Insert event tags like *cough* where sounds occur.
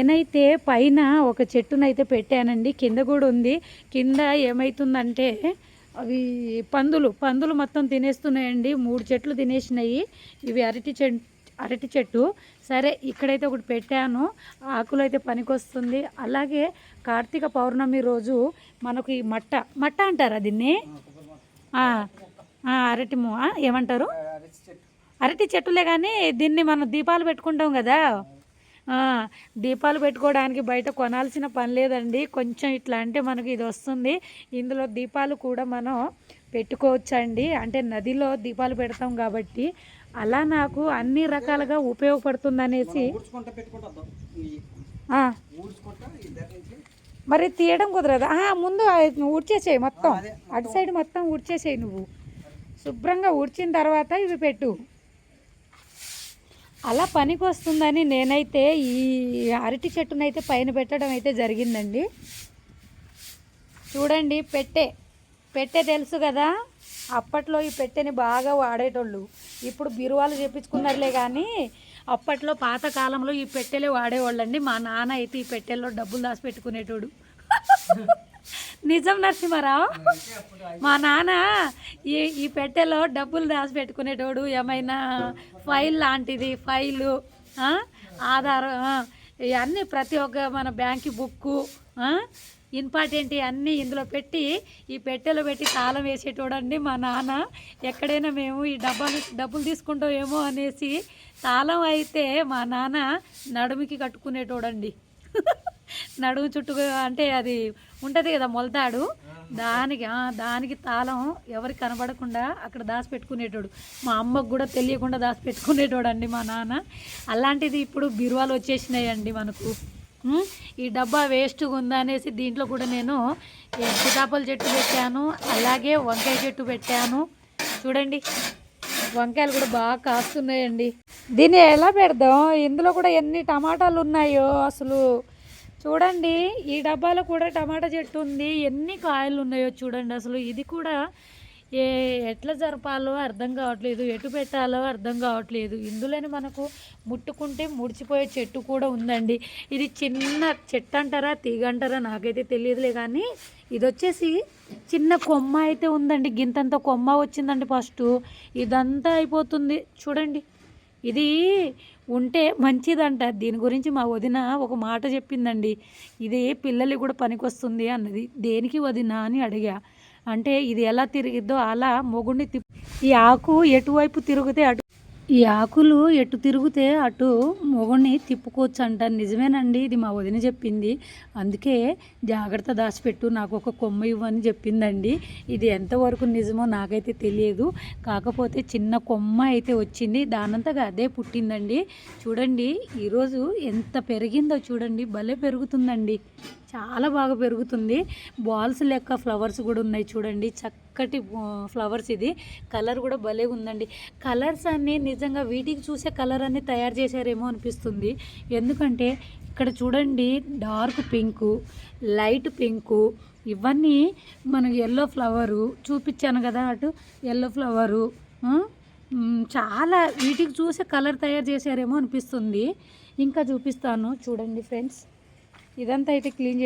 నేనైతే పైన ఒక చెట్టునైతే పెట్టానండి. కింద కూడా ఉంది. కింద ఏమవుతుందంటే అవి పందులు పందులు మొత్తం తినేస్తున్నాయండి. మూడు చెట్లు తినేసినాయి. ఇవి అరటి చెట్టు అరటి చెట్టు. సరే ఇక్కడైతే ఒకటి పెట్టాను. ఆకులు అయితే పనికొస్తుంది. అలాగే కార్తీక పౌర్ణమి రోజు మనకు ఈ మట్ట మట్ట అంటారా దీన్ని? అరటి ఏమంటారు? అరటి చెట్టులే కానీ దీన్ని మనం దీపాలు పెట్టుకుంటాం కదా. దీపాలు పెట్టుకోవడానికి బయట కొనాల్సిన పని లేదండి. కొంచెం ఇట్లా అంటే మనకి ఇది వస్తుంది. ఇందులో దీపాలు కూడా మనం పెట్టుకోవచ్చండి. అంటే నదిలో దీపాలు పెడతాం కాబట్టి అలా నాకు అన్ని రకాలుగా ఉపయోగపడుతుంది అనేసి మరి తీయడం కుదరదు? ఆ, ముందు ఊడ్చేసేయి మొత్తం. అటు సైడ్ మొత్తం ఊడ్చేసేయి నువ్వు. శుభ్రంగా ఊడ్చిన తర్వాత ఇవి పెట్టు. అలా పనికి వస్తుందని నేనైతే ఈ అరటి చెట్టునైతే పైన పెట్టడం అయితే జరిగిందండి. చూడండి పెట్టె. పెట్టె తెలుసు కదా అప్పట్లో ఈ పెట్టెని బాగా వాడేటోళ్ళు. ఇప్పుడు బిరువాలు చేపించుకున్నారులే కానీ అప్పట్లో పాతకాలంలో ఈ పెట్టెలే వాడేవాళ్ళండి. మా నాన్న అయితే ఈ పెట్టెల్లో డబ్బులు దాచిపెట్టుకునేటోడు. *laughs* నిజం నరసింహారావు? మా నాన్న ఈ ఈ పెట్టెలో డబ్బులు దాచిపెట్టుకునేటోడు ఏమైనా ఫైల్ లాంటిది ఫైలు ఆధారం ఇవన్నీ ప్రతి ఒక్క మన బ్యాంక్ బుక్కు ఇంపార్టెంట్ అన్నీ ఇందులో పెట్టి ఈ పెట్టెలో పెట్టి తాళం వేసేటోడండి మా నాన్న. ఎక్కడైనా మేము ఈ డబ్బాలు డబ్బులు తీసుకుంటాం ఏమో అనేసి తాళం అయితే మా నాన్న నడుముకి కట్టుకునేటోడండి. నడుము చుట్టూ అంటే అది ఉంటుంది కదా మొలతాడు. దానికి దానికి తాళం ఎవరికి కనబడకుండా అక్కడ దాచిపెట్టుకునేటోడు. మా అమ్మకు కూడా తెలియకుండా దాచిపెట్టుకునేటోడు అండి మా నాన్న. అలాంటిది ఇప్పుడు బిరువాలు వచ్చేసినాయండి మనకు. ఈ డబ్బా వేస్ట్గా ఉందా అనేసి దీంట్లో కూడా నేను సీతాపల చెట్టు పెట్టాను అలాగే వంకాయ చెట్టు పెట్టాను. చూడండి వంకాయలు కూడా బాగా కాస్తున్నాయండి. దీన్ని ఎలా పెడదాం? ఇందులో కూడా ఎన్ని టమాటాలు ఉన్నాయో అసలు? చూడండి ఈ డబ్బాలో కూడా టమాటా చెట్టు ఉంది. ఎన్ని కాయలు ఉన్నాయో చూడండి అసలు. ఇది కూడా ఏ ఎట్లా జరపాలో అర్థం కావట్లేదు. ఎటు పెట్టాలో అర్థం కావట్లేదు. ఇందులోనే మనకు ముట్టుకుంటే ముడిచిపోయే చెట్టు కూడా ఉందండి. ఇది చిన్న చెట్టు అంటారా తీగ అంటారా నాకైతే తెలియదులే కానీ ఇది వచ్చేసి చిన్న కొమ్మ అయితే ఉందండి. గింతంత కొమ్మ వచ్చిందండి ఫస్ట్. ఇదంతా అయిపోతుంది. చూడండి. ఇది ఉంటే మంచిదంట. దీని గురించి మా వదిన ఒక మాట చెప్పిందండి. ఇది పిల్లలకి కూడా పనికొస్తుంది అన్నది. దేనికి వదిన అని అడిగా. అంటే ఇది ఎలా తిరిగిద్దో అలా మొగుడిని తిప్ ఈ ఆకు ఎటువైపు తిరిగితే అటు ఈ ఆకులు ఎటు తిరిగితే అటు మొగుడిని తిప్పుకోవచ్చు అంట నిజమేనండి ఇది మా వదిన చెప్పింది. అందుకే జాగ్రత్త దాచిపెట్టు నాకు ఒక కొమ్మ ఇవ్వని చెప్పిందండి. ఇది ఎంతవరకు నిజమో నాకైతే తెలియదు. కాకపోతే చిన్న కొమ్మ అయితే వచ్చింది. దానంతగా అదే పుట్టిందండి. చూడండి ఈరోజు ఎంత పెరిగిందో చూడండి భలే పెరుగుతుందండి. చాలా బాగా పెరుగుతుంది. బాల్స్ లెక్క ఫ్లవర్స్ కూడా ఉన్నాయి చూడండి. చక్కటి ఫ్లవర్స్ ఇది. కలర్ కూడా భలే ఉందండి. కలర్స్ అన్నీ నిజంగా వీటికి చూసే కలర్ అన్నీ తయారు చేశారేమో అనిపిస్తుంది. ఎందుకంటే ఇక్కడ చూడండి డార్క్ పింకు లైట్ పింకు ఇవన్నీ మనకు ఎల్లో ఫ్లవరు చూపించాను కదా అటు ఎల్లో ఫ్లవరు చాలా వీటికి చూసే కలర్ తయారు చేశారేమో అనిపిస్తుంది. ఇంకా చూపిస్తాను. చూడండి ఫ్రెండ్స్. ఇదంతా అయితే క్లీన్